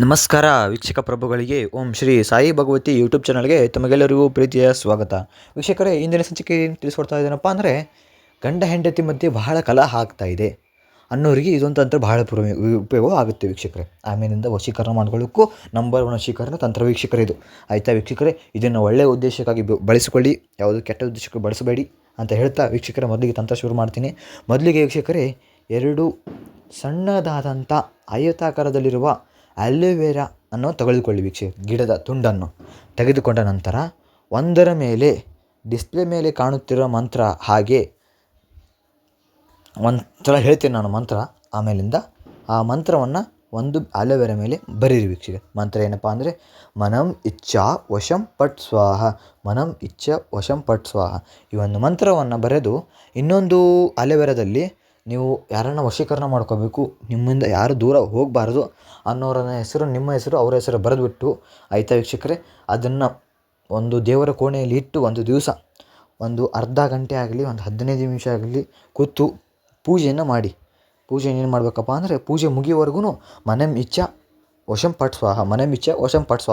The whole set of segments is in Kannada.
ನಮಸ್ಕಾರ ವೀಕ್ಷಕ ಪ್ರಭುಗಳಿಗೆ, ಓಂ ಶ್ರೀ ಸಾಯಿ ಭಗವತಿ ಯೂಟ್ಯೂಬ್ ಚಾನಲ್ಗೆ ತಮಗೆಲ್ಲರಿಗೂ ಪ್ರೀತಿಯ ಸ್ವಾಗತ. ವೀಕ್ಷಕರೇ, ಇಂದಿನ ಸಂಚಿಕೆ ತಿಳಿಸ್ಕೊಡ್ತಾ ಇದ್ದೇನಪ್ಪ ಅಂದರೆ, ಗಂಡ ಹೆಂಡತಿ ಮಧ್ಯೆ ಬಹಳ ಕಲಹ ಆಗ್ತಾ ಇದೆ. ಅನ್ನೋರಿಗೆ ಇದೊಂದು ತಂತ್ರ ಬಹಳ ಉಪಯೋಗ ಆಗುತ್ತೆ ವೀಕ್ಷಕರೇ. ಆಮೇಲಿಂದ ವಶೀಕರಣ ಮಾಡ್ಕೊಳ್ಳೋಕ್ಕೂ ನಂಬರ್ ಒನ್ ವಶೀಕರಣ ತಂತ್ರ ವೀಕ್ಷಕರೇ ಇದು. ಆಯಿತಾ ವೀಕ್ಷಕರೇ, ಇದನ್ನು ಒಳ್ಳೆಯ ಉದ್ದೇಶಕ್ಕಾಗಿ ಬಳಸಿಕೊಳ್ಳಿ, ಯಾವುದು ಕೆಟ್ಟ ಉದ್ದೇಶಕ್ಕೆ ಬಳಸಬೇಡಿ ಅಂತ ಹೇಳ್ತಾ ವೀಕ್ಷಕರೇ ಮೊದಲಿಗೆ ತಂತ್ರ ಶುರು ಮಾಡ್ತೀನಿ. ಮೊದಲಿಗೆ ವೀಕ್ಷಕರೇ, ಎರಡು ಸಣ್ಣದಾದಂಥ ಆಯತಾಕಾರದಲ್ಲಿರುವ ಅಲೋವೆರಾ ಅನ್ನು ತೆಗೆದುಕೊಳ್ಳಿ ವೀಕ್ಷೆ, ಗಿಡದ ತುಂಡನ್ನು. ತೆಗೆದುಕೊಂಡ ನಂತರ ಒಂದರ ಮೇಲೆ ಡಿಸ್ಪ್ಲೇ ಮೇಲೆ ಕಾಣುತ್ತಿರುವ ಮಂತ್ರ ಹಾಗೆ, ಒಂಥರ ಹೇಳ್ತೀನಿ ನಾನು ಮಂತ್ರ, ಆಮೇಲಿಂದ ಆ ಮಂತ್ರವನ್ನು ಒಂದು ಅಲೋವೆರಾ ಮೇಲೆ ಬರೀರಿ ವೀಕ್ಷಕ ಮಂತ್ರ ಏನಪ್ಪ ಅಂದರೆ, ಮನಂ ಇಚ್ಛಾ ವಶಂ ಪಟ್ ಸ್ವಾಹ, ಮನಂ ಇಚ್ಛ ವಶಂ ಪಟ್ ಸ್ವಾಹ. ಈ ಒಂದು ಮಂತ್ರವನ್ನು ಬರೆದು ಇನ್ನೊಂದು ಅಲೋವೆರಾದಲ್ಲಿ ನೀವು ಯಾರನ್ನ ವಶೀಕರಣ ಮಾಡ್ಕೋಬೇಕು, ನಿಮ್ಮಿಂದ ಯಾರು ದೂರ ಹೋಗಬಾರ್ದು ಅನ್ನೋರ ಹೆಸರು, ನಿಮ್ಮ ಹೆಸರು, ಅವರ ಹೆಸರು ಬರೆದುಬಿಟ್ಟು, ಆಯ್ತ ವೀಕ್ಷಕರೇ? ಅದನ್ನು ಒಂದು ದೇವರ ಕೋಣೆಯಲ್ಲಿ ಇಟ್ಟು ಒಂದು ದಿವಸ, ಒಂದು ಅರ್ಧ ಗಂಟೆ ಆಗಲಿ, ಒಂದು ಹದಿನೈದು ನಿಮಿಷ ಆಗಲಿ ಕೂತು ಪೂಜೆಯನ್ನು ಮಾಡಿ. ಪೂಜೆ ಏನು ಮಾಡಬೇಕಪ್ಪ ಅಂದರೆ, ಪೂಜೆ ಮುಗಿಯುವವರೆಗೂ ಮನೆ ಇಚ್ಛ ವಶಂ ಪಟ್ ಸ್ವಾಹ, ಮನಂ ವಶಂ ಪಟ್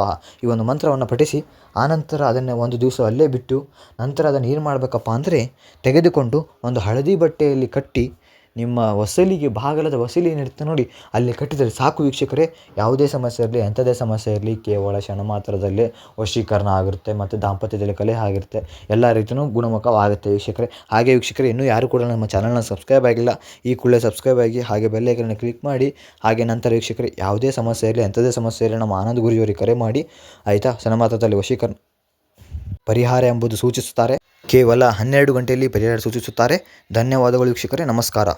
ಈ ಒಂದು ಮಂತ್ರವನ್ನು ಪಠಿಸಿ, ಆನಂತರ ಅದನ್ನು ಒಂದು ದಿವಸ ಅಲ್ಲೇ ಬಿಟ್ಟು, ನಂತರ ಅದನ್ನು ಏನು ಮಾಡಬೇಕಪ್ಪ ಅಂದರೆ, ತೆಗೆದುಕೊಂಡು ಒಂದು ಹಳದಿ ಬಟ್ಟೆಯಲ್ಲಿ ಕಟ್ಟಿ ನಿಮ್ಮ ವಸಲಿಗೆ ಬಾಗಲದ ವಸೂಲಿ ಏನಿರುತ್ತೆ ನೋಡಿ, ಅಲ್ಲಿ ಕಟ್ಟಿದರೆ ಸಾಕು ವೀಕ್ಷಕರೇ. ಯಾವುದೇ ಸಮಸ್ಯೆ ಇರಲಿ ಎಂಥದೇ ಸಮಸ್ಯೆ ಇರಲಿ, ಕೇವಲ ಕ್ಷಣ ಮಾತ್ರದಲ್ಲಿ ವಶೀಕರಣ ಆಗಿರುತ್ತೆ ಮತ್ತು ದಾಂಪತ್ಯದಲ್ಲಿ ಕಲೆ ಆಗಿರುತ್ತೆ. ಎಲ್ಲ ರೀತಿಯೂ ಗುಣಮುಖವಾಗುತ್ತೆ ವೀಕ್ಷಕರೇ. ಹಾಗೆ ವೀಕ್ಷಕರೇ, ಇನ್ನೂ ಯಾರು ಕೂಡ ನಮ್ಮ ಚಾನಲ್ನ ಸಬ್ಸ್ಕ್ರೈಬ್ ಆಗಿಲ್ಲ, ಈ ಕೂಡಲೇ ಸಬ್ಸ್ಕ್ರೈಬ್ ಆಗಿ ಹಾಗೆ ಬೆಲ್ಲೈಕನ್ನ ಕ್ಲಿಕ್ ಮಾಡಿ, ಹಾಗೆ ನಂತರ ವೀಕ್ಷಕರೇ, ಯಾವುದೇ ಸಮಸ್ಯೆ ಇರಲಿ ಎಂಥದೇ ಸಮಸ್ಯೆ ಇರಲಿ, ನಮ್ಮ ಆನಂದ್ ಗುರುಜಿಯವರಿಗೆ ಕರೆ ಮಾಡಿ, ಆಯಿತಾ? ಸನಮಾತ್ರದಲ್ಲಿ ವಶೀಕರಣ ಪರಿಹಾರ ಎಂಬುದು ಸೂಚಿಸುತ್ತಾರೆ. ಕೇವಲ ಹನ್ನೆರಡು ಗಂಟೆಯಲ್ಲಿ ಪರಿಹಾರ ಸೂಚಿಸುತ್ತಾರೆ. ಧನ್ಯವಾದಗಳು ವೀಕ್ಷಕರೇ. ನಮಸ್ಕಾರ.